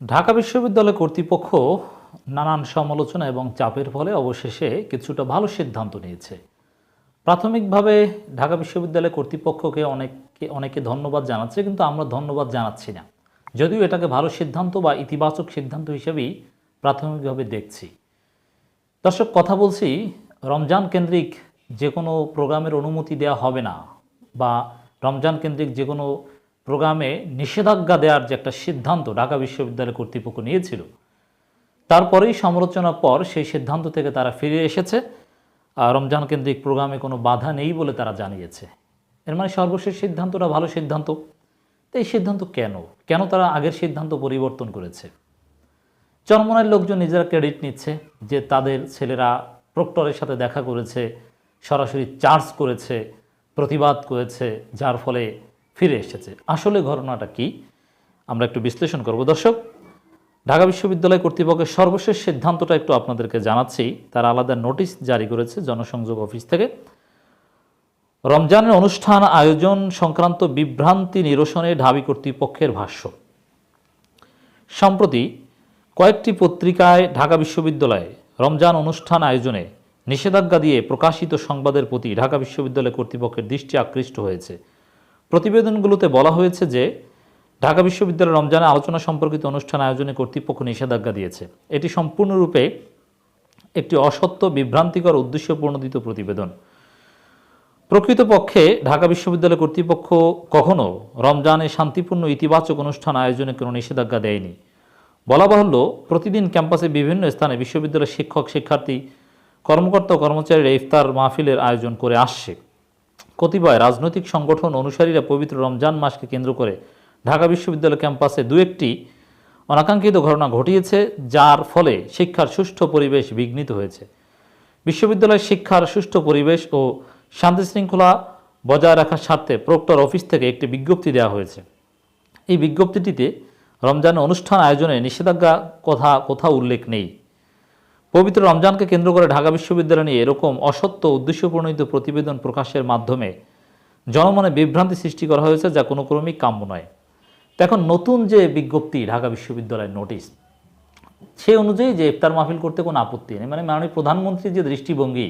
ঢাকা বিশ্ববিদ্যালয় কর্তৃপক্ষ নানান সমালোচনা এবং চাপের ফলে অবশেষে কিছুটা ভালো সিদ্ধান্ত নিয়েছে। প্রাথমিকভাবে ঢাকা বিশ্ববিদ্যালয় কর্তৃপক্ষকে অনেকে অনেকে ধন্যবাদ জানাচ্ছে, কিন্তু আমরা ধন্যবাদ জানাচ্ছি না। যদিও এটাকে ভালো সিদ্ধান্ত বা ইতিবাচক সিদ্ধান্ত হিসেবেই প্রাথমিকভাবে দেখছি। দর্শক, কথা বলছি, রমজান কেন্দ্রিক যে কোনো প্রোগ্রামের অনুমতি দেওয়া হবে না বা রমজান কেন্দ্রিক যে কোনো প্রোগ্রামে নিষেধাজ্ঞা দেওয়ার যে একটা সিদ্ধান্ত ঢাকা বিশ্ববিদ্যালয় কর্তৃপক্ষ নিয়েছিল, তারপরেই সমালোচনার পর সেই সিদ্ধান্ত থেকে তারা ফিরে এসেছে। আর রমজান কেন্দ্রিক প্রোগ্রামে কোনো বাধা নেই বলে তারা জানিয়েছে। এর মানে সর্বশেষ সিদ্ধান্তটা ভালো সিদ্ধান্ত। তো এই সিদ্ধান্ত কেন? কেন তারা আগের সিদ্ধান্ত পরিবর্তন করেছে? চরমনের লোকজন নিজেরা ক্রেডিট নিচ্ছে যে তাদের ছেলেরা প্রক্টরের সাথে দেখা করেছে, সরাসরি চার্জ করেছে, প্রতিবাদ করেছে, যার ফলে ফিরে এসেছে। আসলে ঘটনাটা কি, আমরা একটু বিশ্লেষণ করব। দর্শক, ঢাকা বিশ্ববিদ্যালয় কর্তৃপক্ষের সর্বশেষ সিদ্ধান্তটা একটু আপনাদেরকে জানাচ্ছি। তারা আলাদা নোটিশ জারি করেছে জনসংযোগ অফিস থেকে। রমজানের অনুষ্ঠান আয়োজন সংক্রান্ত বিভ্রান্তি নিরসনে ঢাবি কর্তৃপক্ষের ভাষ্য। সম্প্রতি কয়েকটি পত্রিকায় ঢাকা বিশ্ববিদ্যালয়ে রমজান অনুষ্ঠান আয়োজনে নিষেধাজ্ঞা দিয়ে প্রকাশিত সংবাদের প্রতি ঢাকা বিশ্ববিদ্যালয় কর্তৃপক্ষের দৃষ্টি আকৃষ্ট হয়েছে। প্রতিবেদনগুলোতে বলা হয়েছে যে ঢাকা বিশ্ববিদ্যালয় রমজানে আলোচনা সম্পর্কিত অনুষ্ঠান আয়োজনে কর্তৃপক্ষ নিষেধাজ্ঞা দিয়েছে। এটি সম্পূর্ণরূপে একটি অসত্য, বিভ্রান্তিকর, উদ্দেশ্যপূর্ণোদিত প্রতিবেদন। প্রকৃতপক্ষে ঢাকা বিশ্ববিদ্যালয় কর্তৃপক্ষ কখনো রমজানে শান্তিপূর্ণ, ইতিবাচক অনুষ্ঠান আয়োজনে কোনো নিষেধাজ্ঞা দেয়নি। বলা বাহুল্য, প্রতিদিন ক্যাম্পাসে বিভিন্ন স্থানে বিশ্ববিদ্যালয়ের শিক্ষক, শিক্ষার্থী, কর্মকর্তা কর্মচারীরা ইফতার মাহফিলের আয়োজন করে আসছে। কতিপয় রাজনৈতিক সংগঠন অনুসারীরা পবিত্র রমজান মাসকে কেন্দ্র করে ঢাকা বিশ্ববিদ্যালয় ক্যাম্পাসে দু একটি অনাকাঙ্ক্ষিত ঘটনা ঘটিয়েছে, যার ফলে শিক্ষার সুষ্ঠু পরিবেশ বিঘ্নিত হয়েছে। বিশ্ববিদ্যালয়ের শিক্ষার সুষ্ঠু পরিবেশ ও শান্তি শৃঙ্খলা বজায় রাখার স্বার্থে প্রক্টর অফিস থেকে একটি বিজ্ঞপ্তি দেওয়া হয়েছে। এই বিজ্ঞপ্তিটিতে রমজান অনুষ্ঠান আয়োজনে নিষেধাজ্ঞা কথা কোথাও উল্লেখ নেই। পবিত্র রমজানকে কেন্দ্র করে ঢাকা বিশ্ববিদ্যালয় নিয়ে এরকম অসত্য উদ্দেশ্যপ্রণীত প্রতিবেদন প্রকাশের মাধ্যমে জনমনে বিভ্রান্তি সৃষ্টি করা হয়েছে যা কোনো ক্রমেই কাম্য নয়। এখন নতুন যে বিজ্ঞপ্তি, ঢাকা বিশ্ববিদ্যালয়ের নোটিশ সে অনুযায়ী যে ইফতার মাহফিল করতে কোনো আপত্তি নেই। মানে মাননীয় প্রধানমন্ত্রীর যে দৃষ্টিভঙ্গি,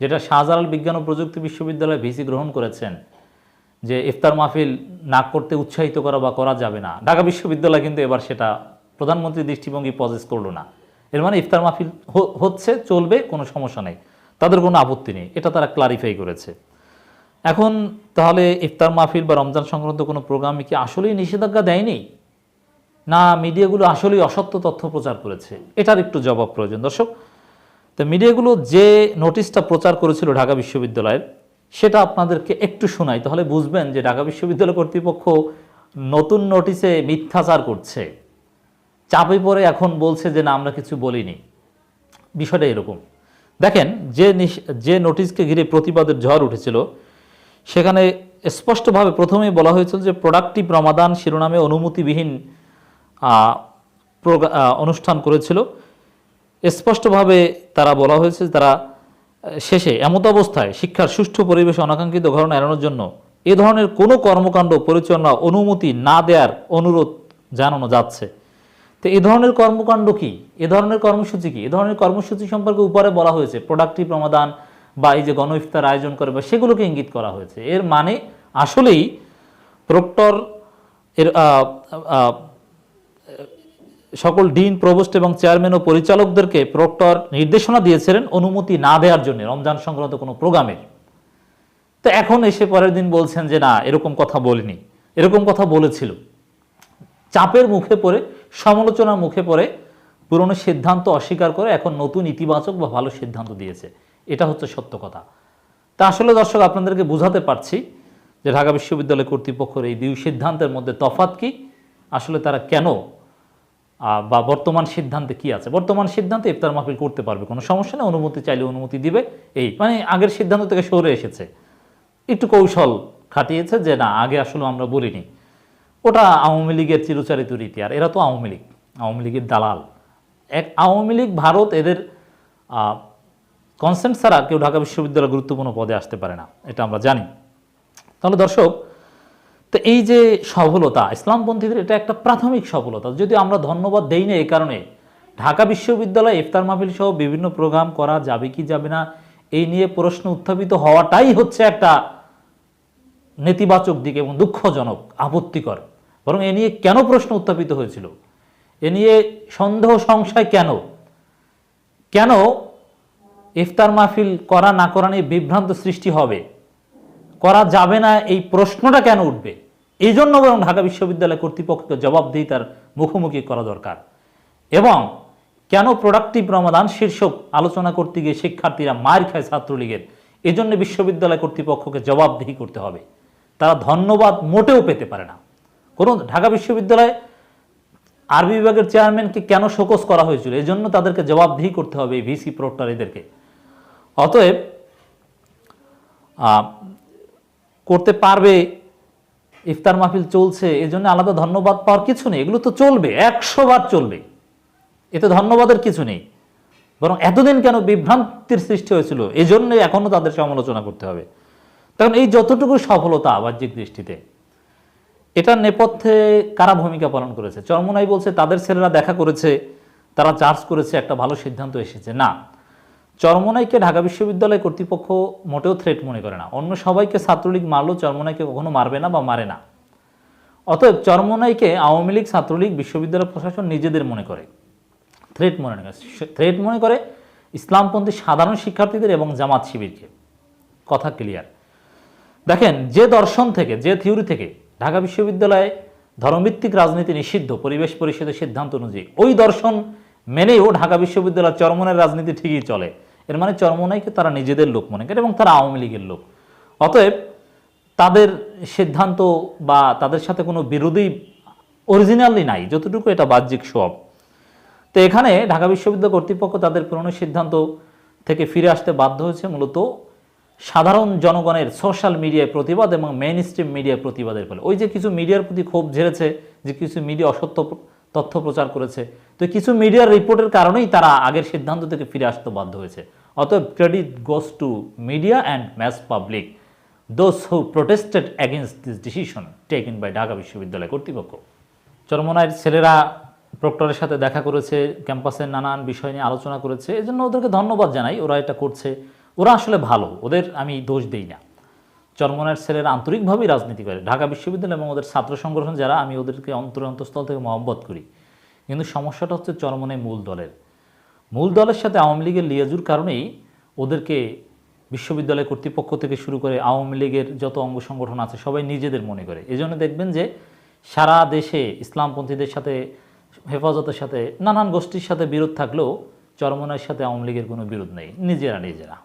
যেটা শাহজালাল বিজ্ঞান ও প্রযুক্তি বিশ্ববিদ্যালয়ে ভিসি গ্রহণ করেছেন, যে ইফতার মাহফিল না করতে উৎসাহিত করা বা করা যাবে না। ঢাকা বিশ্ববিদ্যালয় কিন্তু এবার সেটা প্রধানমন্ত্রীর দৃষ্টিভঙ্গি পজেস করল না। এর মানে ইফতার মাহফিল হচ্ছে, চলবে, কোনো সমস্যা নেই। তাদের কোনো আপত্তি নেই। এটা তারা ক্লারিফাই করেছে। এখন তাহলে ইফতার মাহফিল বা রমজান সংক্রান্ত কোনো প্রোগ্রামে কি আসলেই নিষেধাজ্ঞা দেয়নি? না, মিডিয়াগুলো আসলেই অসত্য তথ্য প্রচার করেছে। এটার একটু জবাব প্রয়োজন। দর্শক, তো মিডিয়াগুলো যে নোটিশটা প্রচার করেছিল ঢাকা বিশ্ববিদ্যালয়ের, সেটা আপনাদেরকে একটু শোনাই। তাহলে বুঝবেন যে ঢাকা বিশ্ববিদ্যালয় কর্তৃপক্ষ নতুন নোটিশে মিথ্যাচার করছে। চাপে পড়ে এখন বলছে যে, না, আমরা কিছু বলিনি। বিষয়টা এরকম। দেখেন, যে যে নোটিশকে ঘিরে প্রতিবাদের ঝড় উঠেছিল, সেখানে স্পষ্টভাবে প্রথমেই বলা হয়েছিল যে, প্রোডাক্টিভ রমাদান শিরোনামে অনুমতিবিহীন অনুষ্ঠান করেছিল। স্পষ্টভাবে তারা বলা হয়েছে তারা, শেষে এমত অবস্থায় শিক্ষার সুষ্ঠু পরিবেশে অনাকাঙ্ক্ষিত ঘটনা এড়ানোর জন্য এ ধরনের কোনো কর্মকাণ্ড পরিচালনা অনুমতি না দেওয়ার অনুরোধ জানানো যাচ্ছে। তো এ ধরনের কর্মকাণ্ড কি? এ ধরনের কর্মসূচি কি? এ ধরনের কর্মসূচি সম্পর্কে উপরে বলা হয়েছে প্রোডাক্টিভ রমাদান বা এই যে গণ ইফতার আয়োজন করে বা সেগুলোকে ইঙ্গিত করা হয়েছে। এর মানে আসলেই প্রক্টর এর সকল ডিন, প্রভোস্ট এবং চেয়ারম্যান ও পরিচালকদেরকে প্রক্টর নির্দেশনা দিয়েছিলেন অনুমতি না দেওয়ার জন্য, রমজান সংক্রান্ত কোনো প্রোগ্রামের। তো এখন এসে পরের দিন বলছেন যে না, এরকম কথা বলিনি। এরকম কথা বলেছিল। চাপের মুখে পড়ে সমালোচনার মুখে পড়ে পুরনো সিদ্ধান্ত অস্বীকার করে এখন নতুন ইতিবাচক বা ভালো সিদ্ধান্ত দিয়েছে। এটা হচ্ছে সত্য কথা। তা আসলে দর্শক, আপনাদেরকে বোঝাতে পারছি যে ঢাকা বিশ্ববিদ্যালয় কর্তৃপক্ষের এই দুই সিদ্ধান্তের মধ্যে তফাৎ কি, আসলে তারা কেন বা বর্তমান সিদ্ধান্তে কি আছে? বর্তমান সিদ্ধান্তে ইফতার মাহফিল করতে পারবে, কোনো সমস্যা নেই, অনুমতি চাইলে অনুমতি দিবে। এই মানে আগের সিদ্ধান্ত থেকে সরে এসেছে। একটু কৌশল খাটিয়েছে যে না, আগে আসলে আমরা বলিনি। ওটা আওয়ামী লীগের চিরচারিত রীতি। আর এরা তো আওয়ামী লীগ, আওয়ামী লীগের দালাল। এক আওয়ামী লীগ, ভারত এদের কনসেন্ট ছাড়া কেউ ঢাকা বিশ্ববিদ্যালয় গুরুত্বপূর্ণ পদে আসতে পারে না, এটা আমরা জানি। তাহলে দর্শক, তো এই যে সফলতা, ইসলামপন্থীদের এটা একটা প্রাথমিক সফলতা। যদি আমরা ধন্যবাদ দেই না এই কারণে, ঢাকা বিশ্ববিদ্যালয়ে ইফতার মাহফিল সহ বিভিন্ন প্রোগ্রাম করা যাবে কি যাবে না, এই নিয়ে প্রশ্ন উত্থাপিত হওয়াটাই হচ্ছে একটা নেতিবাচক দিক এবং দুঃখজনক, আপত্তিকর। বরং এ নিয়ে কেন প্রশ্ন উত্থাপিত হয়েছিল? এ নিয়ে সন্দেহ সংশয় কেন? কেন ইফতার মাহফিল করা না করা নিয়ে বিভ্রান্ত সৃষ্টি হবে? করা যাবে না, এই প্রশ্নটা কেন উঠবে? এই জন্য বরং ঢাকা বিশ্ববিদ্যালয় কর্তৃপক্ষকে জবাবদিহিতার মুখোমুখি করা দরকার। এবং কেন প্রোডাক্টিভ রমাদান শীর্ষক আলোচনা করতে গিয়ে শিক্ষার্থীরা মার খায় ছাত্রলীগের? এজন্য বিশ্ববিদ্যালয় কর্তৃপক্ষকে জবাবদিহি করতে হবে। তারা ধন্যবাদ মোটেও পেতে পারে না। কোনো ঢাকা বিশ্ববিদ্যালয়ে আরবি বিভাগের চেয়ারম্যানকে কেন শোকস করা হয়েছিল? এই জন্য তাদেরকে জবাবদিহি করতে হবে এই ভিসি প্রক্টর এদেরকে। অতএব করতে পারবে, ইফতার মাহফিল চলছে, এই জন্য আলাদা ধন্যবাদ পাওয়ার কিছু নেই। এগুলো তো চলবে, একশো বার চলবে। এতে ধন্যবাদের কিছু নেই। বরং এতদিন কেন বিভ্রান্তির সৃষ্টি হয়েছিল? এই জন্যই এখনও তাদের সমালোচনা করতে হবে। কারণ এই যতটুকু সফলতা বাহ্যিক দৃষ্টিতে, এটার নেপথ্যে কারা ভূমিকা পালন করেছে? চরমনাই বলছে, তাদের ছেলেরা দেখা করেছে, তারা চার্জ করেছে, একটা ভালো সিদ্ধান্ত এসেছে। না, চরমনাইকে ঢাকা বিশ্ববিদ্যালয় কর্তৃপক্ষ মোটেও থ্রেট মনে করে না। অন্য সবাইকে ছাত্রলীগ মারলেও চরমনাইকে কখনো মারবে না বা মারে না। অতএব চরমনাইকে আওয়ামী লীগ, ছাত্রলীগ, বিশ্ববিদ্যালয় প্রশাসন নিজেদের মনে করে। থ্রেট মনে করে থ্রেট মনে করে ইসলামপন্থী সাধারণ শিক্ষার্থীদের এবং জামাত শিবিরকে। কথা ক্লিয়ার দেখেন, যে দর্শন থেকে, যে থিওরি থেকে ঢাকা বিশ্ববিদ্যালয়ে ধর্মভিত্তিক রাজনীতি নিষিদ্ধ, পরিবেশ পরিষদের সিদ্ধান্ত অনুযায়ী, ওই দর্শন মেনেও ঢাকা বিশ্ববিদ্যালয় চরমনের রাজনীতি ঠিকই চলে। এর মানে চরমনাইকে তারা নিজেদের লোক মনে করে এবং তারা আওয়ামী লীগের লোক। অতএব তাদের সিদ্ধান্ত বা তাদের সাথে কোনো বিরোধী অরিজিনালি নাই, যতটুকু এটা বাহ্যিক সব তো এখানে ঢাকা বিশ্ববিদ্যালয় কর্তৃপক্ষ তাদের পুরনো সিদ্ধান্ত থেকে ফিরে আসতে বাধ্য হয়েছে, মূলত সাধারণ জনগণের সোশ্যাল মিডিয়ায় প্রতিবাদ এবং মেইন স্ট্রিম মিডিয়ায় প্রতিবাদের ফলে। ওই যে কিছু মিডিয়ার প্রতি ক্ষোভ ঝেড়েছে, যে কিছু মিডিয়া অসত্য তথ্য প্রচার করেছে, তো কিছু মিডিয়ার রিপোর্টের কারণেই তারা আগের সিদ্ধান্ত থেকে ফিরে আসতে বাধ্য হয়েছে। অতএব credit goes to media and mass public those who protested against this decision taken by Dhaka বিশ্ববিদ্যালয় কর্তৃপক্ষ চরমনায়ের ছেলেরা প্রক্টরের সাথে দেখা করেছে, ক্যাম্পাসের নানান বিষয় নিয়ে আলোচনা করেছে, এজন্য ওদেরকে ধন্যবাদ জানাই, ওরা এটা করছে। ওরা আসলে ভালো, ওদের আমি দোষ দেই না। চরমনায়ের ছেলেরা আন্তরিকভাবেই রাজনীতি করে। ঢাকা বিশ্ববিদ্যালয় এবং ওদের ছাত্র সংগঠন যারা, আমি ওদেরকে অন্তর অন্তঃস্থল থেকে মহব্বত করি। কিন্তু সমস্যাটা হচ্ছে চরমনায় মূল দলের। মূল দলের সাথে আওয়ামী লীগের লিয়াজুর কারণেই ওদেরকে বিশ্ববিদ্যালয় কর্তৃপক্ষ থেকে শুরু করে আওয়ামী লীগের যত অঙ্গ সংগঠন আছে, সবাই নিজেদের মনে করে। এই জন্য দেখবেন যে সারা দেশে ইসলামপন্থীদের সাথে, হেফাজতের সাথে, নানান গোষ্ঠীর সাথে বিরোধ থাকলেও চরমনায়ের সাথে আওয়ামী লীগের কোনো বিরোধ নেই। নিজেরা নিজেরা।